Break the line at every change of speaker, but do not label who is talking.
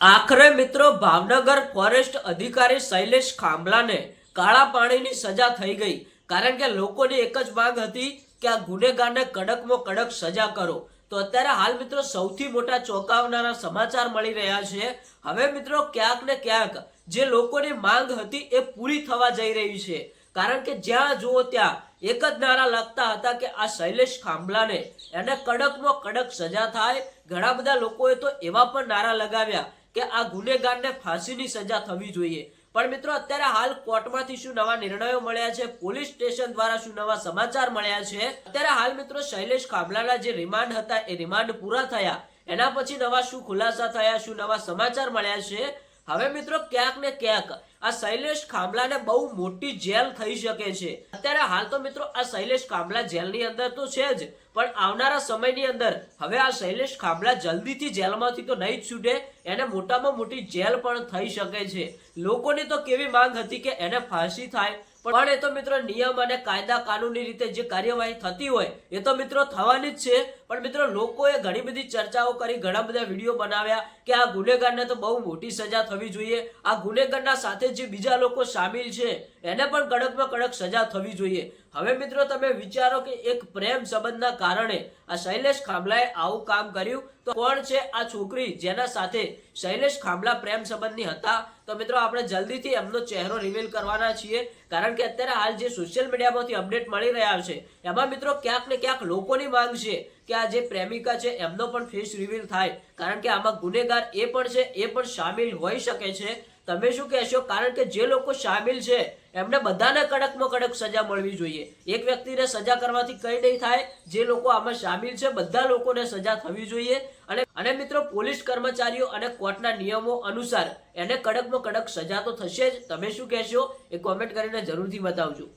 આખરે મિત્રો ભાવનગર ફોરેસ્ટ અધિકારી શૈલેષ ખાંભલાને કાળા પાણીની સજા થઈ ગઈ. કારણ કે લોકોની એક જ માંગ હતી કે આ ગુનેગારને કડકમાં કડક સજા કરો. તો અત્યારે હાલ મિત્રો સૌથી મોટા ચોંકાવનારા સમાચાર મળી રહ્યા છે. હવે મિત્રો ક્યાંક ને ક્યાંક જે લોકોની માંગ હતી એ પૂરી થવા જઈ રહી છે. કારણ કે જ્યાં જુઓ ત્યાં એક જ નારા લગતા હતા કે આ શૈલેષ ખાંભલાને એને કડકમાં કડક સજા થાય. ઘણા બધા લોકોએ તો એવા પણ નારા લગાવ્યા કે આ ગુનેગારને ફાંસીની સજા થવી જોઈએ. પણ મિત્રો, અત્યારે હાલ કોર્ટમાંથી શું નવા નિર્ણયો મળ્યા છે? પોલીસ સ્ટેશન દ્વારા શું નવા સમાચાર મળ્યા છે? અત્યારે હાલ મિત્રો, શૈલેષ ખાબલાના જે રિમાન્ડ હતા, એ રિમાન્ડ પૂરા થયા. એના પછી નવા શું ખુલાસા થયા, શું નવા સમાચાર મળ્યા છે? હવે મિત્રો ક્યાંક ને ક્યાંક આ શૈલેષ ખાંભલાને બહુ મોટી જેલ થઈ શકે છે. અત્યારે હાલ તો મિત્રો આ શૈલેષ ખાંભલા જેલની અંદર તો છે જ, પણ આવનારા સમયની અંદર હવે આ શૈલેષ ખાંભલા જલ્દીથી જેલમાંથી તો નહીં જ છૂટે, એને મોટામાં મોટી જેલ પણ થઈ શકે છે. લોકોની તો કેવી માંગ હતી કે એને ફાંસી થાય, પણ એ તો મિત્રો નિયમ અને કાયદા કાનૂની રીતે જે કાર્યવાહી થતી હોય, એ તો મિત્રો થવાની જ છે. પણ મિત્રો, લોકોએ ઘણી બધી ચર્ચાઓ કરી, ઘણા બધા વીડિયો બનાવ્યા કે આ ગુનેગારને તો બહુ મોટી સજા થવી જોઈએ. આ ગુનેગારના સાથે જે બીજા લોકો સામેલ છે, એને પણ કડકમાં કડક સજા થવી જોઈએ. હવે મિત્રો, તમે વિચારો કે એક પ્રેમ સંબંધના કારણે આ શૈલેષ ખાંભલાએ આવું કામ કર્યું, તો કોણ છે આ છોકરી જેના સાથે શૈલેષ ખાંભલા પ્રેમ સંબંધની હતા? તો મિત્રો, આપણે જલ્દીથી એમનો ચહેરો રિવીલ કરવાના છીએ, કારણ કે અત્યારે હાલ જે સોશિયલ મીડિયામાંથી અપડેટ મળી રહ્યા છે, એમાં મિત્રો ક્યાંક ને ક્યાંક લોકોની માંગ છે. કે આ જે પ્રેમિકા છે, એમનો પણ ફેસ રિવીલ થાય. કારણ કે આમાં ગુનેગાર એ પણ છે, એ પણ સામેલ હોઈ શકે છે. તમે શું કહેશો? કારણ કે જે લોકો સામેલ છે, એમને બધાને કડકમાં કડક સજા મળવી જોઈએ. એક વ્યક્તિને સજા કરવાથી કઈ નહીં થાય. જે લોકો આમાં સામેલ છે, બધા લોકોને સજા થવી જોઈએ. અને અને મિત્રો, પોલીસ કર્મચારીઓ અને કોર્ટના નિયમો અનુસાર એને કડકમાં કડક સજા તો થશે જ. તમે શું કહેશો? એ કોમેન્ટ કરીને જરૂરથી બતાવજો.